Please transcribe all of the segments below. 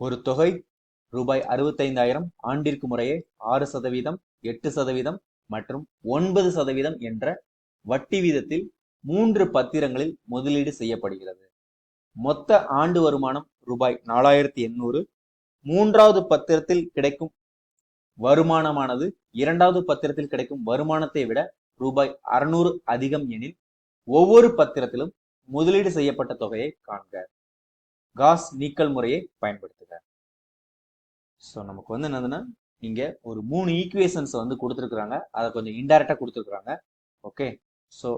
ஒரு தொகை ரூபாய் அறுபத்தைந்தாயிரம் ஆண்டிற்கு முறையே ஆறு சதவீதம் எட்டு சதவீதம் மற்றும் ஒன்பது சதவீதம் என்ற வட்டி வீதத்தில் மூன்று பத்திரங்களில் முதலீடு செய்யப்படுகிறது. மொத்த ஆண்டு வருமானம் ரூபாய் நாலாயிரத்தி எண்ணூறு. மூன்றாவது பத்திரத்தில் கிடைக்கும் வருமானமானது இரண்டாவது பத்திரத்தில் கிடைக்கும் வருமானத்தை விட ரூபாய் அறுநூறு அதிகம் எனில் ஒவ்வொரு பத்திரத்திலும் முதலீடு செய்யப்பட்ட தொகையை காண்க. காஸ் நீக்கல் முறையை பயன்படுத்துக. ஸோ நமக்கு வந்து என்னதுன்னா இங்க ஒரு மூணு ஈக்குவேஷன்ஸ் வந்து கொடுத்துருக்குறாங்க. அதை கொஞ்சம் இன்டைரக்டா கொடுத்துருக்குறாங்க. ஓகே ஸோ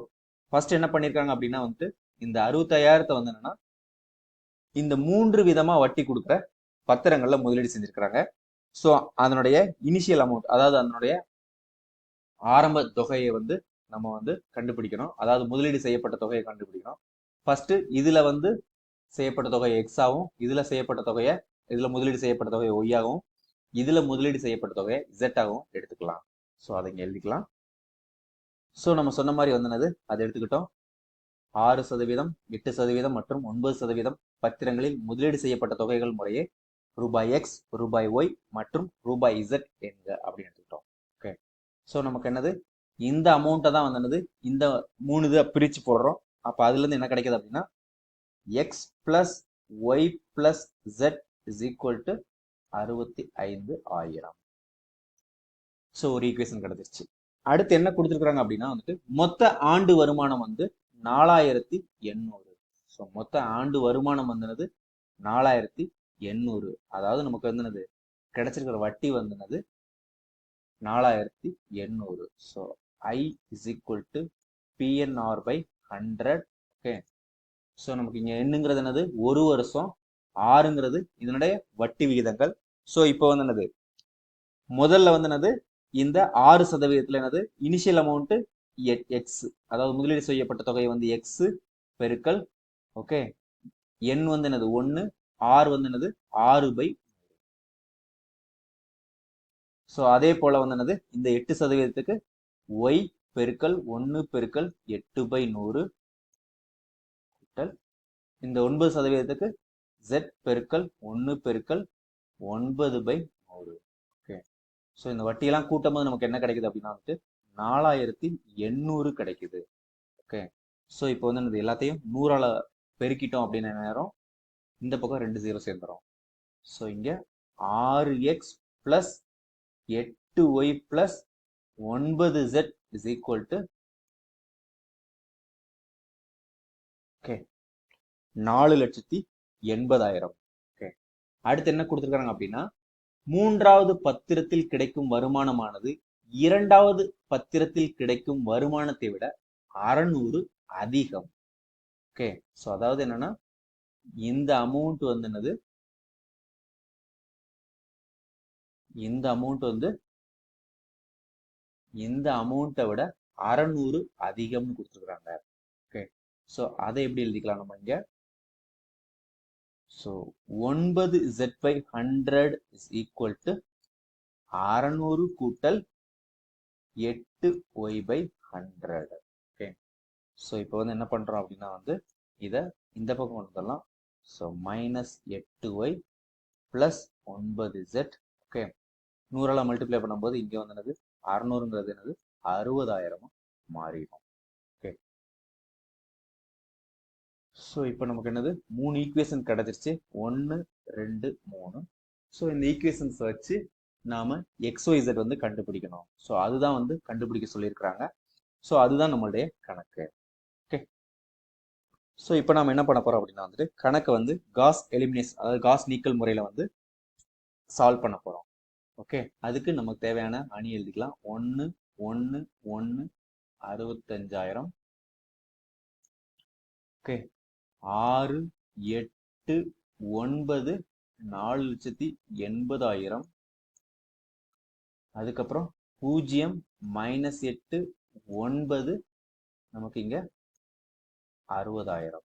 ஃபர்ஸ்ட் என்ன பண்ணியிருக்காங்க அப்படின்னா வந்துட்டு இந்த அறுபத்தாயிரத்தை வந்து என்னன்னா இந்த மூன்று விதமா வட்டி கொடுக்குற பத்திரங்கள்ல முதலீடு செஞ்சிருக்கிறாங்க. ஸோ அதனுடைய இனிஷியல் அமௌண்ட் அதாவது அதனுடைய ஆரம்ப தொகையை வந்து நம்ம வந்து கண்டுபிடிக்கணும். அதாவது முதலீடு செய்யப்பட்ட தொகையை கண்டுபிடிக்கணும். ஃபர்ஸ்ட் இதுல வந்து செய்யப்பட்ட தொகை எக்ஸ் ஆகும். செய்யப்பட்ட தொகையை இதில் முதலீடு செய்யப்பட்ட தொகை ஒய் ஆகும். முதலீடு செய்யப்பட்ட தொகையை Z எடுத்துக்கலாம். ஸோ அதை இங்கே எழுதிக்கலாம். ஸோ நம்ம சொன்ன மாதிரி வந்தனது அதை எடுத்துக்கிட்டோம். ஆறு சதவீதம் எட்டு சதவீதம் மற்றும் ஒன்பது சதவீதம் பத்திரங்களில் முதலீடு செய்யப்பட்ட தொகைகள் முறையே ரூபாய் எக்ஸ் ரூபாய் ஒய் மற்றும் ரூபாய் இசட் என்க அப்படின்னு எடுத்துக்கிட்டோம். ஓகே ஸோ நமக்கு என்னது? இந்த அமௌண்ட்டை தான் வந்தனது. இந்த மூணு இதை பிரித்து போடுறோம். அப்போ அதுலேருந்து என்ன கிடைக்குது அப்படின்னா x plus y plus z is equal to அறுபத்தி ஐந்து ஆயிரம். ஸோ ஒரு ஈக்குவேஷன் கிடைச்சிருச்சு. அடுத்து என்ன கொடுத்துருக்குறாங்க அப்படின்னா வந்துட்டு மொத்த ஆண்டு வருமானம் வந்து நாலாயிரத்தி எண்ணூறு. ஸோ மொத்த ஆண்டு வருமானம் வந்துனது நாலாயிரத்தி எண்ணூறு. அதாவது நமக்கு வந்து கிடைச்சிருக்கிற வட்டி வந்துனது நாலாயிரத்தி எண்ணூறு. So I is equal to PNR by hundred okay so நமக்கு இங்கே என்னங்கிறது என்னது? ஒரு வருஷம். ஆறுங்கிறது இதனுடைய வட்டி விகிதங்கள். ஸோ இப்போ வந்து என்னது? முதல்ல வந்து என்னது? இந்த ஆறு சதவீதத்தில் என்னது? இனிஷியல் அமௌண்ட்டு எக்ஸ் அதாவது முதலீடு செய்யப்பட்ட தொகை வந்து எக்ஸ் பெருக்கல் ஓகே எண் வந்து என்னது? ஒன்று ஆறு வந்து என்னது? ஆறு பை ஸோ அதே போல் வந்து என்னது? இந்த எட்டு சதவீதத்துக்கு ஒய் பெருக்கல் ஒன்று பெருக்கல் எட்டு பை நூறு. இந்த ஒன்பது சதவீதத்துக்கு ஜெட் பெருக்கல் ஒன்று பெருக்கல் ஒன்பது பை நூறு ஓகே ஸோ இந்த வட்டியெல்லாம் கூட்டும் போது நமக்கு என்ன கிடைக்குது அப்படின்னா வந்துட்டு நாலாயிரத்தி எண்ணூறு கிடைக்குது. ஓகே ஸோ இப்போ வந்து என்னது? எல்லாத்தையும் நூறால பெருக்கிட்டோம் அப்படின்ன நேரம் இந்த பக்கம் ரெண்டு ஜீரோ சேர்ந்துடும் ஸோ இங்கே ஆறு எக்ஸ் ப்ளஸ் எட்டு ஒய் ப்ளஸ் ஒன்பது z is equal to okay நாலு லட்சத்தி எண்பதாயிரம். அடுத்து என்ன கொடுத்துருக்காங்க அப்படின்னா மூன்றாவது பத்திரத்தில் கிடைக்கும் வருமானமானது இரண்டாவது பத்திரத்தில் கிடைக்கும் வருமானத்தை விட அறநூறு அதிகம். ஓகே ஸோ அதாவது என்னன்னா இந்த அமௌண்ட் வந்து என்னது? இந்த அமௌண்ட் வந்து இந்த அமௌண்ட்டை விட அறநூறு அதிகம்னு கொடுத்துருக்குறாங்க. ஓகே ஸோ அதை எப்படி எழுதிக்கலாம் நம்ம இங்கே? ஸோ ஒன்பது z by hundred is equal to அறநூறு கூட்டல் எட்டு y by hundred okay so இப்போ வந்து என்ன பண்ணுறோம் அப்படின்னா வந்து இதை இந்த பக்கம் கொண்டு வந்துடலாம். ஸோ மைனஸ் எட்டு ஒய் ப்ளஸ் ஒன்பது ஜெட் ஓகே நூறால் மல்டிப்ளை பண்ணும்போது இங்கே வந்து என்னது? அறநூறுங்கிறது என்னது? அறுபதாயிரமாக மாறிடும். ஸோ இப்போ நமக்கு என்னது? மூணு ஈக்குவேஷன் கிடைச்சிருச்சு. ஒன்று ரெண்டு மூணு. ஸோ இந்த ஈக்குவேஷன்ஸ் வச்சு நாம் எக்ஸ்ஒய்சட் வந்து கண்டுபிடிக்கணும். ஸோ அதுதான் வந்து கண்டுபிடிக்க சொல்லியிருக்கிறாங்க. ஸோ அதுதான் நம்மளுடைய கணக்கு. ஓகே ஸோ இப்போ நம்ம என்ன பண்ண போகிறோம் அப்படின்னா வந்துட்டு கணக்கை வந்து காஸ் எலிமினேஷன் அதாவது காஸ் நீக்கல் முறையில் வந்து சால்வ் பண்ண போகிறோம் ஓகே அதுக்கு நமக்கு தேவையான அணி எழுதிக்கலாம். ஒன்று ஒன்று ஒன்று அறுபத்தஞ்சாயிரம். ஓகே ஆறு எட்டு ஒன்பது நாலு லட்சத்தி எண்பதாயிரம். அதுக்கப்புறம் பூஜ்ஜியம் மைனஸ் எட்டு ஒன்பது நமக்கு இங்க அறுபதாயிரம்.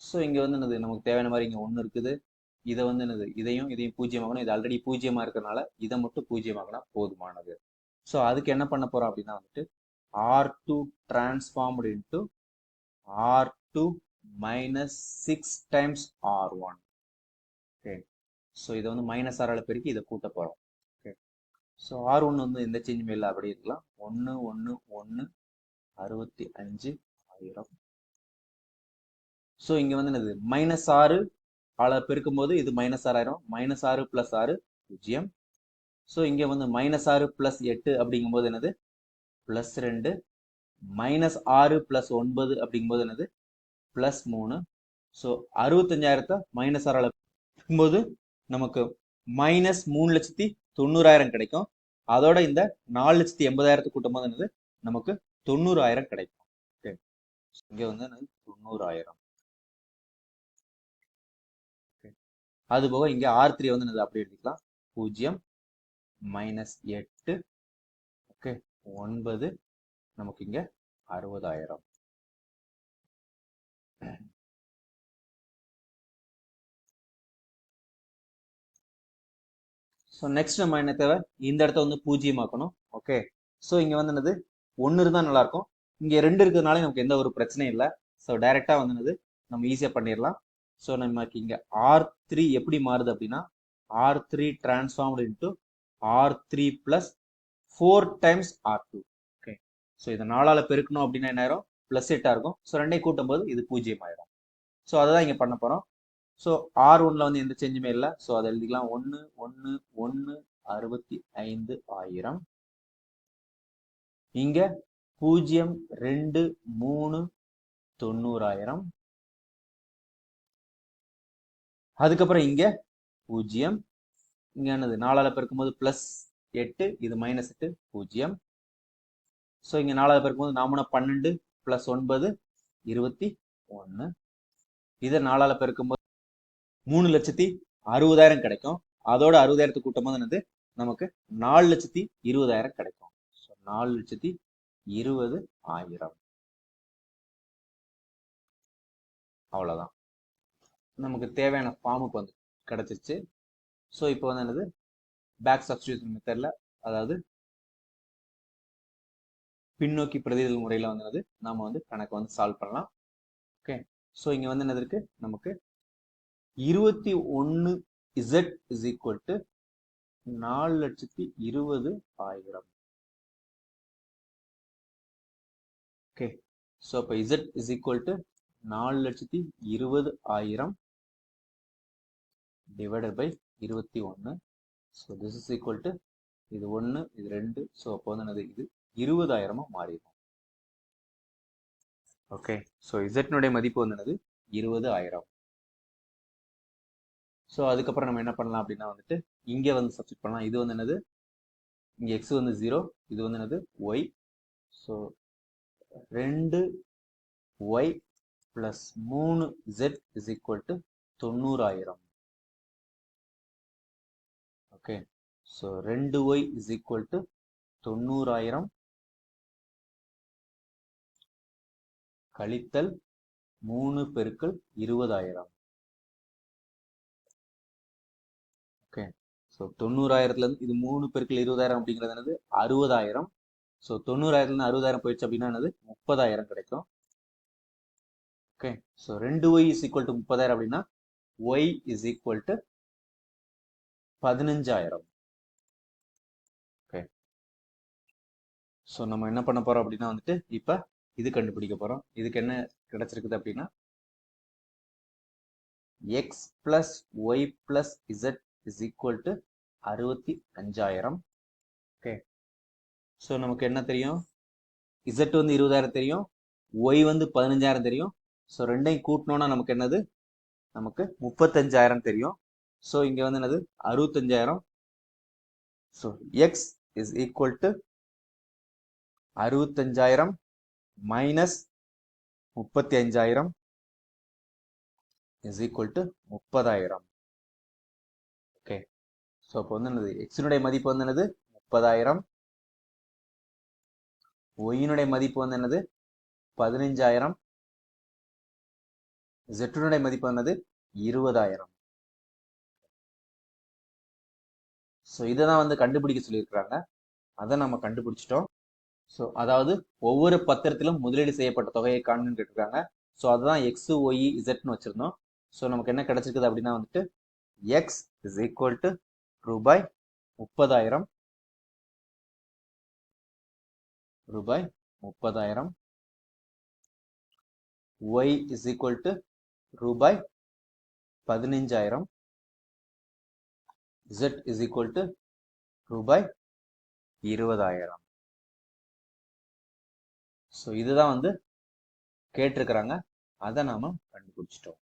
ஸோ இங்க வந்து என்னது? நமக்கு தேவையான மாதிரி இங்க ஒன்று இருக்குது. இதை வந்து என்னது? இதையும் இதையும் பூஜ்ஜியமாகணும் இது ஆல்ரெடி பூஜ்ஜியமாக இருக்கிறனால இதை மட்டும் பூஜ்ஜியமாகனா போதுமானது. ஸோ அதுக்கு என்ன பண்ண போகிறோம் அப்படின்னா வந்துட்டு R two transformed into R two minus six times R one okay so இதை வந்து மைனஸ் ஆறால் பெருக்கி இதை கூட்ட போகிறோம் ஓகே ஸோ ஆர் ஒன்று வந்து எந்த சேஞ்சுமே இல்லை அப்படி இருக்கலாம். ஒன்று ஒன்று ஒன்று அறுபத்தி அஞ்சு ஆயிரம். ஸோ இங்கே வந்து என்னது? மைனஸ் ஆறு ஆளை பெருக்கும் போது இது மைனஸ் ஆறாயிரம் மைனஸ் ஆறு ப்ளஸ் ஆறு பூஜ்ஜியம். ஸோ இங்கே வந்து மைனஸ் ஆறு ப்ளஸ் எட்டு அப்படிங்கும்போது என்னது? ப்ளஸ் ரெண்டு. மைனஸ் ஆறு ப்ளஸ் ஒன்பது அப்படிங்கும்போது என்னது? ப்ளஸ் மூணு. ஸோ அறுபத்தஞ்சாயிரத்தை மைனஸ் ஆறால் போது நமக்கு மைனஸ் மூணு லட்சத்தி தொண்ணூறாயிரம் கிடைக்கும். அதோட இந்த நாலு லட்சத்தி எண்பதாயிரத்து கூட்டும் போது என்னது? நமக்கு தொண்ணூறாயிரம் கிடைக்கும். ஓகே இங்கே வந்து என்னது? தொண்ணூறாயிரம். அது போக இங்கே ஆர் த்ரீ வந்து என்னது? அப்படி எடுத்துக்கலாம் பூஜ்ஜியம் மைனஸ் எட்டு ஓகே ஒன்பது நமக்கு இங்க அறுபதாயிரம். ஸோ நெக்ஸ்ட் நம்ம என்ன தேவை? இந்த இடத்த வந்து பூஜ்ஜியமாக்கணும் ஓகே ஸோ இங்கே வந்து என்னது? ஒன்று இருந்தால் நல்லாயிருக்கும் இங்கே ரெண்டு இருக்கிறதுனால நமக்கு எந்த ஒரு பிரச்சனையும் இல்லை. ஸோ டைரெக்டாக வந்து என்னது? நம்ம ஈஸியாக பண்ணிடலாம். ஸோ நமக்கு இங்கே ஆர் த்ரீ எப்படி மாறுது அப்படின்னா R three transformed into R three plus four times R two okay so இதை நாலால் பெருக்கணும் அப்படின்னா என்ன ஆயிரும்? ப்ளஸ் எட்டாக இருக்கும். ஸோ ரெண்டையும் கூட்டும் போது இது பூஜ்ஜியம் ஆயிரும். ஸோ அதை தான் இங்கே பண்ண போகிறோம் ஸோ ஆர் ஒன்ல வந்து எந்த சேஞ்சுமே இல்லை. ஸோ அதை எழுதிக்கலாம். ஒன்று ஒன்று ஒன்று அறுபத்தி ஐந்து ஆயிரம். இங்க பூஜ்ஜியம் ரெண்டு மூணு தொண்ணூறாயிரம் அதுக்கப்புறம் இங்க பூஜ்ஜியம் இங்கே என்னது நாலால் பெருக்கும்போது ப்ளஸ் எட்டு இது மைனஸ் எட்டு பூஜ்ஜியம். ஸோ இங்கே நாலாவது பெருக்கும்போது நாமனா பன்னெண்டு ப்ளஸ் ஒன்பது இருபத்தி ஒன்று இதை நாலால் பெருக்கும்போது மூணு லட்சத்தி அறுபதாயிரம் கிடைக்கும். அதோட அறுபதாயிரத்து கூட்டும்போது என்னது? நமக்கு நாலு லட்சத்தி இருபதாயிரம் கிடைக்கும். ஸோ நாலு லட்சத்தி இருபது ஆயிரம். அவ்வளோதான் நமக்கு தேவையான ஃபார்முக்கு வந்து கிடச்சிருச்சு. ஸோ இப்போ வந்து என்னது? பேக் சப்ஸ்டியூஷன் மெத்தடில் அதாவது பின்னோக்கி பிரதிதல் முறையில் வந்து நாம வந்து கணக்கை வந்து சால்வ் பண்ணலாம். ஓகே ஸோ இங்கே வந்து என்னது இருக்குது நமக்கு இருபத்தி ஒன்று இசட் இஸ் ஈக்குவல் டு நாலு லட்சத்தி இருபது ஆயிரம். ஓகே ஸோ அப்போ இசட் இஸ் ஈக்குவல் டு நாலு லட்சத்தி இருபது ஆயிரம் டிவைடட் பை இருபத்தி ஒன்று so this is equal to இது ஒன்று இது ரெண்டு. ஸோ அப்போ வந்து என்னது? இது இருபதாயிரமாக மாறிடும் ஓகே ஸோ இசட்னுடைய மதிப்பு வந்து என்னது? இருபது ஆயிரம் ஸோ அதுக்கப்புறம் நம்ம என்ன பண்ணலாம் அப்படின்னா வந்துட்டு இங்கே வந்து சப்ஸ்டிட் பண்ணலாம். இது வந்து என்னது? இங்கே எக்ஸ் வந்து ஜீரோ இது வந்து என்னது? ஒய் ஸோ ரெண்டு ஒய் ப்ளஸ் மூணு ஜெட் இஸ் ஈக்குவல் டு தொண்ணூறாயிரம். ஓகே. ஸோ ரெண்டு ஒய் இஸ் ஈக்குவல் டு தொண்ணூறாயிரம் கழித்தல் மூணு பெருக்கள் இருபதாயிரம். ஓகே. ஸோ தொண்ணூறாயிரத்துலேருந்து இது மூணு பெருக்கள் இருபதாயிரம் அப்படிங்கிறது என்னது? அறுபதாயிரம். ஸோ தொண்ணூறாயிரத்துலேருந்து அறுபதாயிரம் போயிடுச்சு அப்படின்னா என்னது? முப்பதாயிரம் கிடைக்கும். ஓகே. ஸோ ரெண்டு ஒய் இஸ் ஈக்குவல் டு முப்பதாயிரம் அப்படின்னா ஒய் இஸ் ஈக்குவல் டு பதினஞ்சாயிரம். ஓகே ஸோ நம்ம என்ன பண்ண போறோம் அப்படின்னா வந்துட்டு இப்போ இது கண்டுபிடிக்க போறோம். இதுக்கு என்ன கிடைச்சிருக்குது அப்படின்னா x plus y plus z is equal to அறுபத்தி அஞ்சாயிரம் ஓகே ஸோ நமக்கு என்ன தெரியும்? இசட் வந்து இருபதாயிரம் தெரியும். ஒய் வந்து பதினஞ்சாயிரம் தெரியும். ஸோ ரெண்டையும் கூட்டினோன்னா நமக்கு என்னது? நமக்கு முப்பத்தஞ்சாயிரம் தெரியும். ஸோ இங்கே வந்து என்னது? அறுபத்தஞ்சாயிரம். So x is equal to அறுபத்தஞ்சாயிரம் minus முப்பத்தி அஞ்சாயிரம் இஸ் ஈக்குவல் டு முப்பதாயிரம். ஓகே ஸோ அப்போ வந்து என்னது? எக்ஸினுடைய மதிப்பு வந்து என்னது? முப்பதாயிரம். ஒயினுடைய மதிப்பு வந்து என்னது? பதினஞ்சாயிரம். ஜெட்டுனுடைய மதிப்பு என்னது? இருபதாயிரம். ஸோ இதை தான் வந்து கண்டுபிடிக்க சொல்லியிருக்கிறாங்க. அதை நம்ம கண்டுபிடிச்சிட்டோம். ஸோ அதாவது ஒவ்வொரு பத்திரத்திலும் முதலீடு செய்யப்பட்ட தொகையை காணுன்னு கேட்டிருக்காங்க. ஸோ அதுதான் எக்ஸு ஒய் இசட்னு வச்சுருந்தோம். ஸோ நமக்கு என்ன கிடச்சிருக்குது அப்படின்னா வந்துட்டு எக்ஸ் இஸ் ஈக்குவல் டு ரூபாய் முப்பதாயிரம். ரூபாய் முப்பதாயிரம். ஒய் இஸ் ஈக்குவல் டு ரூபாய் பதினைஞ்சாயிரம். Z இஸ் ஈக்குவல் டு ரூபாய் இருபதாயிரம். ஸோ இதுதான் வந்து கேட்டிருக்கிறாங்க. அதை நாம கண்டுபிடிச்சிட்டோம்.